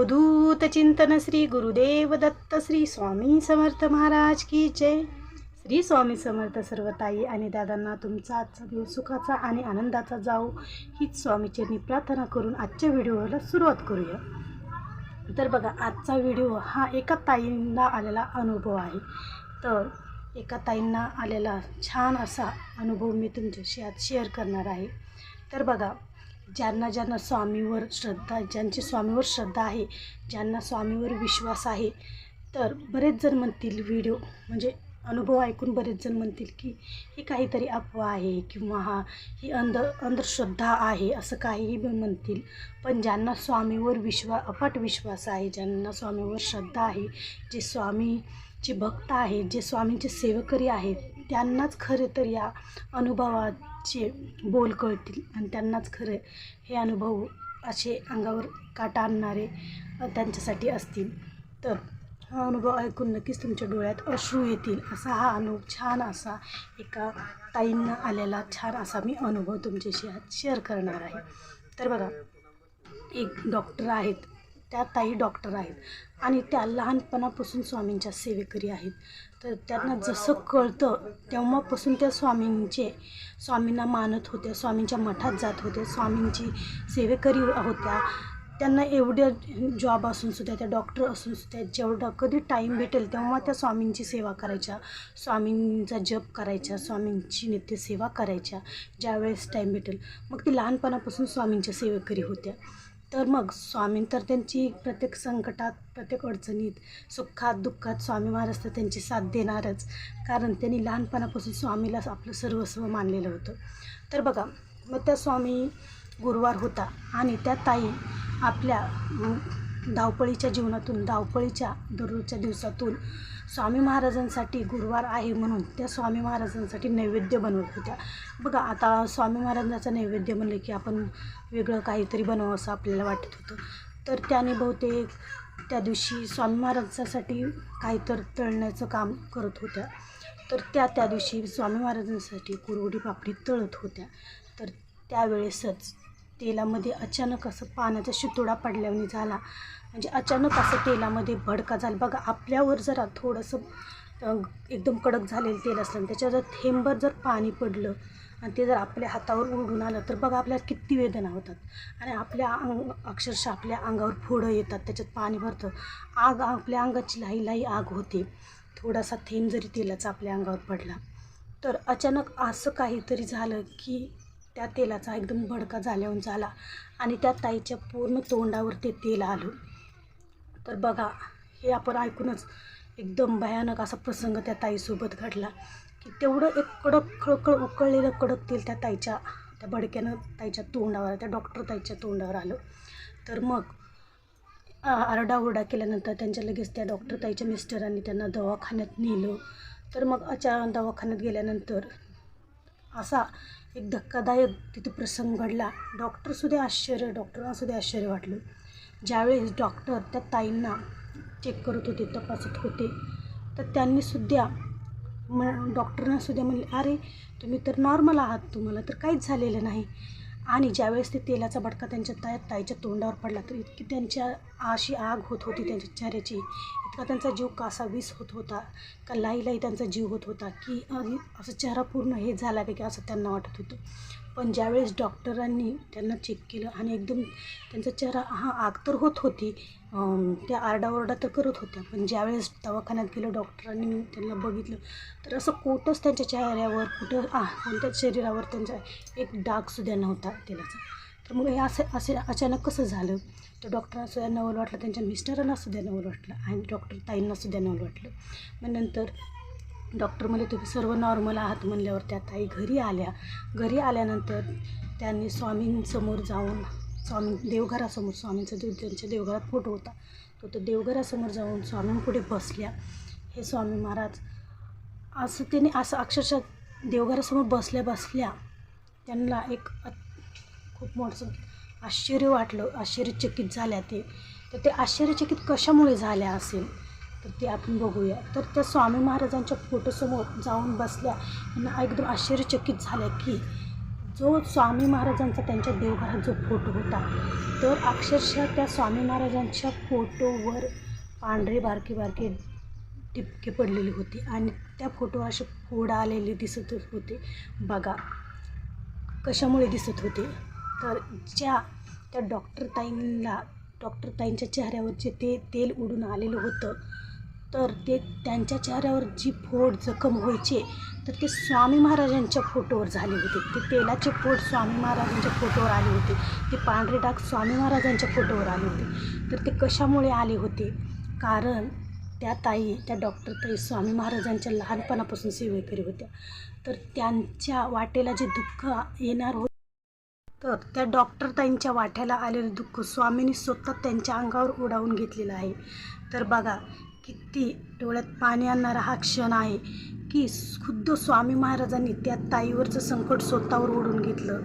अवधूत चिंतन श्री गुरुदेव दत्त श्री स्वामी समर्थ महाराज की जय. श्री स्वामी समर्थ सर्व ताई आणि दादांना तुमचा आजचा दिवस सुखाचा आणि आनंदाचा जाऊ हीच स्वामीचरणी प्रार्थना करून आजच्या व्हिडिओला सुरुवात करूया. तर बघा आजचा व्हिडिओ हा एका ताईंना आलेला अनुभव आहे. तर एका ताईंना आलेला छान असा अनुभव मी तुमच्याशी आज शेअर करणार आहे. तर बघा ज्यांना ज्यांना स्वामीवर श्रद्धा ज्यांची स्वामीवर श्रद्धा आहे ज्यांना स्वामीवर विश्वास आहे तर बरेच जण म्हणतील व्हिडिओ म्हणजे अनुभव ऐकून बरेच जण म्हणतील की ही काहीतरी अफवा आहे किंवा हा ही अंध अंधश्रद्धा आहे असं काहीही म्हणतील. पण ज्यांना स्वामीवर विश्वा अफाट विश्वास आहे ज्यांना स्वामीवर श्रद्धा आहे जे स्वामीचे भक्त आहेत जे स्वामींचे सेवकरी आहेत त्यांनाच खरे तर या अनुभवात चे बोल कळतील आणि त्यांनाच खरं हे अनुभव असे अंगावर काटा आणणारे त्यांच्यासाठी असतील. तर हा अनुभव ऐकून नक्कीच तुमच्या डोळ्यात अश्रू येतील. असा हा अनुभव छान असा एका ताईंना आलेला छान असा मी अनुभव तुमच्याशी आज शेअर करणार आहे. तर बघा एक डॉक्टर आहेत. त्या ताई डॉक्टर आहेत. आणि त्या लहानपणापासून स्वामींच्या सेवेकरी आहेत. तर त्यांना जसं कळतं तेव्हापासून त्या स्वामींचे स्वामींना मानत होत्या स्वामींच्या मठात जात होत्या स्वामींची सेवेकरी होत्या. त्यांना एवढ्या जॉब असून सुद्धा त्या डॉक्टर असून सुद्धा जेवढा कधी टाईम भेटेल तेव्हा त्या स्वामींची सेवा करायच्या. स्वामींचा जप करायच्या स्वामींची नित्यसेवा करायच्या ज्यावेळेस टाईम भेटेल. मग ती लहानपणापासून स्वामींच्या सेवेकरी होत्या. तर मग स्वामी तर त्यांची प्रत्येक संकटात प्रत्येक अडचणीत सुखात दुःखात स्वामी महाराज तर त्यांची साथ देणारच. कारण त्यांनी लहानपणापासून स्वामीलाच आपलं सर्वस्व मानलेलं होतं. तर बघा मग त्या स्वामी गुरुवार होता आणि त्या ताई आपल्या धावपळीच्या जीवनातून धावपळीच्या दररोजच्या दिवसातून स्वामी महाराजांसाठी गुरुवार आहे म्हणून त्या स्वामी महाराजांसाठी नैवेद्य बनवत होत्या. बघा आता स्वामी महाराजांचा नैवेद्य म्हणलं की आपण वेगळं काहीतरी बनवावं असं आपल्याला वाटत होतं. तर त्याने बहुतेक त्या दिवशी स्वामी महाराजांसाठी काहीतर तळण्याचं काम करत होत्या. तर त्या त्या दिवशी स्वामी महाराजांसाठी कुरवडी पापडी तळत होत्या. तर त्यावेळेसच तेलामध्ये अचानक असं पाण्याचा शितोडा पडल्याने झाला. म्हणजे अचानक असं तेलामध्ये भडका झाला. बघा आपल्यावर जरा थोडंसं एकदम कडक झालेलं तेल असलं त्याच्यावर जर थेंबर जर पाणी पडलं आणि ते जर आपल्या हातावर उडून आलं तर बघा आपल्याला किती वेदना होतात. आणि आपल्या अंग अक्षरशः आपल्या अंगावर फोडं येतात त्याच्यात पाणी भरतं. आग आपल्या अंगाची लाई लाई आग होते. थोडासा थेंब जरी तेलाचा आपल्या अंगावर पडला तर अचानक असं काहीतरी झालं की त्या तेलाचा एकदम भडका झाल्याहून झाला आणि त्या ताईच्या पूर्ण तोंडावर ते तेल आलं. तर बघा हे आपण ऐकूनच एकदम भयानक असा प्रसंग त्या ताईसोबत घडला की तेवढं एक कडक खळखळ उकळलेलं कडक तेल त्या ताईच्या त्या भडक्यानं ताईच्या तोंडावर त्या डॉक्टर ताईच्या तोंडावर आलं. तर मग आरडाओरडा केल्यानंतर त्यांच्या लगेच त्या डॉक्टर ताईच्या मिस्टरांनी त्यांना दवाखान्यात नेलं. तर मग अचानक दवाखान्यात गेल्यानंतर असा एक धक्कादायक तिथे प्रसंग घडला. डॉक्टरसुद्धा आश्चर्य डॉक्टरांसुद्धा आश्चर्य वाटलं. ज्यावेळेस डॉक्टर त्या ताईंना चेक करत होते तपासत होते तर त्यांनीसुद्धा म डॉक्टरांनासुद्धा म्हणले अरे तुम्ही तर नॉर्मल आहात तुम्हाला तर काहीच झालेलं नाही. आणि ज्यावेळेस ते तेलाचा भडका त्यांच्या ताय ताईच्या तोंडावर पडला तर इतकी त्यांच्या अशी आग होत होती त्यांच्या चेहऱ्याची. इतका त्यांचा जीव कासा वीस होत होता का लाई लाई त्यांचा जीव होत होता की असं चेहरा पूर्ण हे झाला की असं त्यांना वाटत होतं. पण ज्यावेळेस डॉक्टरांनी त्यांना चेक केलं आणि एकदम त्यांचा चेहरा हा आग तर होत होती त्या आरडाओरडा तर करत होत्या पण ज्यावेळेस दवाखान्यात गेलं डॉक्टरांनी त्यांना बघितलं तर असं कोटच त्यांच्या चेहऱ्यावर कुठं कोणत्याच शरीरावर त्यांचा एक डागसुद्धा नव्हता तेलाचा. तर मग हे असं असे अचानक कसं झालं? तर डॉक्टरांसुद्धा नवल वाटलं त्यांच्या मिस्टरांनासुद्धा नवल वाटलं आणि डॉक्टर ताईंनासुद्धा नवल वाटलं. मग नंतर डॉक्टर म्हणले तुम्ही सर्व नॉर्मल आहात म्हणल्यावर त्या ताई घरी आल्या. घरी आल्यानंतर त्यांनी स्वामींसमोर जाऊन स्वामी देवघरासमोर स्वामींचा देव त्यांच्या देवघरात फोटो होता. तो तर देवघरासमोर जाऊन स्वामींपुढे बसल्या. हे स्वामी महाराज असं त्यांनी असं अक्षरशः देवघरासमोर बसल्या बसल्या. त्यांना एक खूप मोठं आश्चर्य वाटलं आश्चर्यचकित झाल्या ते. तर ते आश्चर्यचकित कशामुळे झाल्या असेल? तर ते आपण बघूया. तर त्या स्वामी महाराजांच्या फोटोसमोर जाऊन बसल्या यांना एकदम आश्चर्यचकित झाल्या की जो स्वामी महाराजांचा त्यांच्या देवघरात जो फोटो होता तर अक्षरशः त्या स्वामी महाराजांच्या फोटोवर पांढरे बारके बारके टिपके पडलेले होते आणि त्या फोटो असे फोड आलेले दिसत होते. बघा कशामुळे दिसत होते? तर ज्या त्या डॉक्टर ताईंना डॉक्टर ताईंच्या चेहऱ्यावरचे ते तेल उडून आलेलं होतं. तर ते त्यांच्या चेहऱ्यावर जी फोड जखम व्हायचे तर ते स्वामी महाराजांच्या फोटोवर झाले होते. ते तेलाचे फोड स्वामी महाराजांच्या फोटोवर आले होते. ते पांढरे डाग स्वामी महाराजांच्या फोटोवर आले होते. तर ते कशामुळे आले होते? कारण त्या ताई त्या डॉक्टर ताई स्वामी महाराजांच्या लहानपणापासून सेवेकरी होत्या. तर त्यांच्या वाटेला जे दुःख येणार होते तर त्या डॉक्टर ताईंच्या वाट्याला आलेलं दुःख स्वामींनी स्वतः त्यांच्या अंगावर उडावून घेतलेलं आहे. तर बघा किती डोळ्यात पाणी आणणारा हा क्षण आहे की खुद्द स्वामी महाराजांनी त्या ताईवरचं संकट स्वतःवर ओढून घेतलं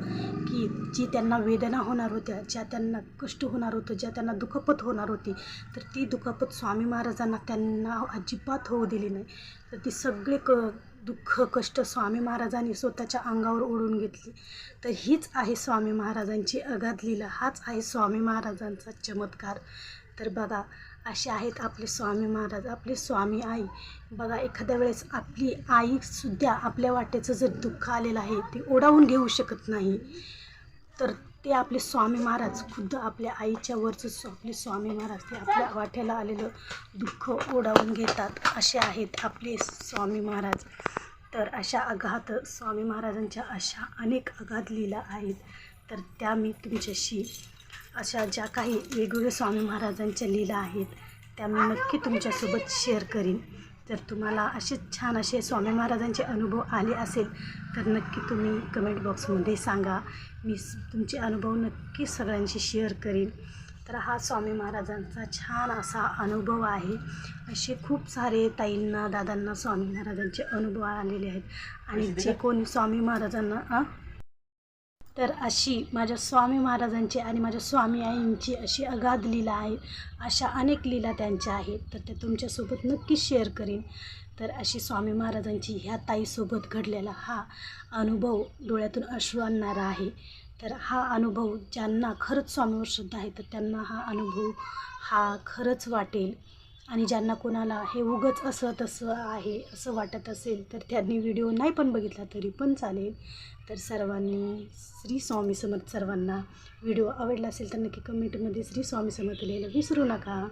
की जी त्यांना वेदना होणार होत्या ज्या त्यांना कष्ट होणार होतं ज्या त्यांना दुखापत होणार होती तर ती दुखापत स्वामी महाराजांना त्यांना अजिबात होऊ दिली नाही. तर ती सगळे क दुःख कष्ट स्वामी महाराजांनी स्वतःच्या अंगावर ओढून घेतली. तर हीच आहे स्वामी महाराजांची अगाध लिला हाच आहे स्वामी महाराजांचा चमत्कार. तर बघा असे आहेत आपले स्वामी महाराज आपले स्वामी आई. बघा एखाद्या वेळेस आपली आईसुद्धा आपल्या वाटेचं जर दुःख आलेलं आहे ते ओढावून घेऊ शकत नाही. तर ते आपले स्वामी महाराज खुद्द आपल्या आईच्या वरचं आपले स्वामी महाराज ते आपल्या वाट्याला आलेलं दुःख ओढावून घेतात. असे आहेत आपले स्वामी महाराज. तर अशा अगाध स्वामी महाराजांच्या अशा अनेक अगाध लीला आहेत. तर त्या मी तुमच्याशी अशा ज्या काही वेगवेगळ्या स्वामी महाराजांच्या लीला आहेत त्या मी नक्की तुमच्यासोबत शेअर करीन. जर तुम्हाला असे छान असे स्वामी महाराजांचे अनुभव आले असेल तर नक्की तुम्ही कमेंट बॉक्समध्ये सांगा. मी तुमचे अनुभव नक्की सगळ्यांशी शेअर करीन. तर हा स्वामी महाराजांचा छान असा अनुभव आहे. असे खूप सारे ताईंना दादांना स्वामी महाराजांचे अनुभव आलेले आहेत. आणि जे कोणी स्वामी महाराजांना तर अशी माझ्या स्वामी महाराजांची आणि माझ्या स्वामी आईंची अशी अगाध लीला आहे. अशा अनेक लीला त्यांच्या आहेत. तर त्या तुमच्यासोबत नक्की शेअर करीन. तर अशी स्वामी महाराजांची ह्या ताईसोबत घडलेला हा अनुभव डोळ्यातून अश्रू आणणारा आहे. तर हा अनुभव ज्यांना खरंच स्वामीवर श्रद्धा आहे तर त्यांना हा अनुभव हा खरंच वाटेल. आणि ज्यांना कोणाला हे उगच असं तसं आहे असं वाटत असेल तर त्यांनी व्हिडिओ नाही पण बघितला तरी पण चालेल. तर सर्वांनी श्री स्वामी समर्थ सर्वांना व्हिडिओ आवडला असेल तर नक्की कमेंटमध्ये श्री स्वामी समर्थ लिहायला विसरू नका.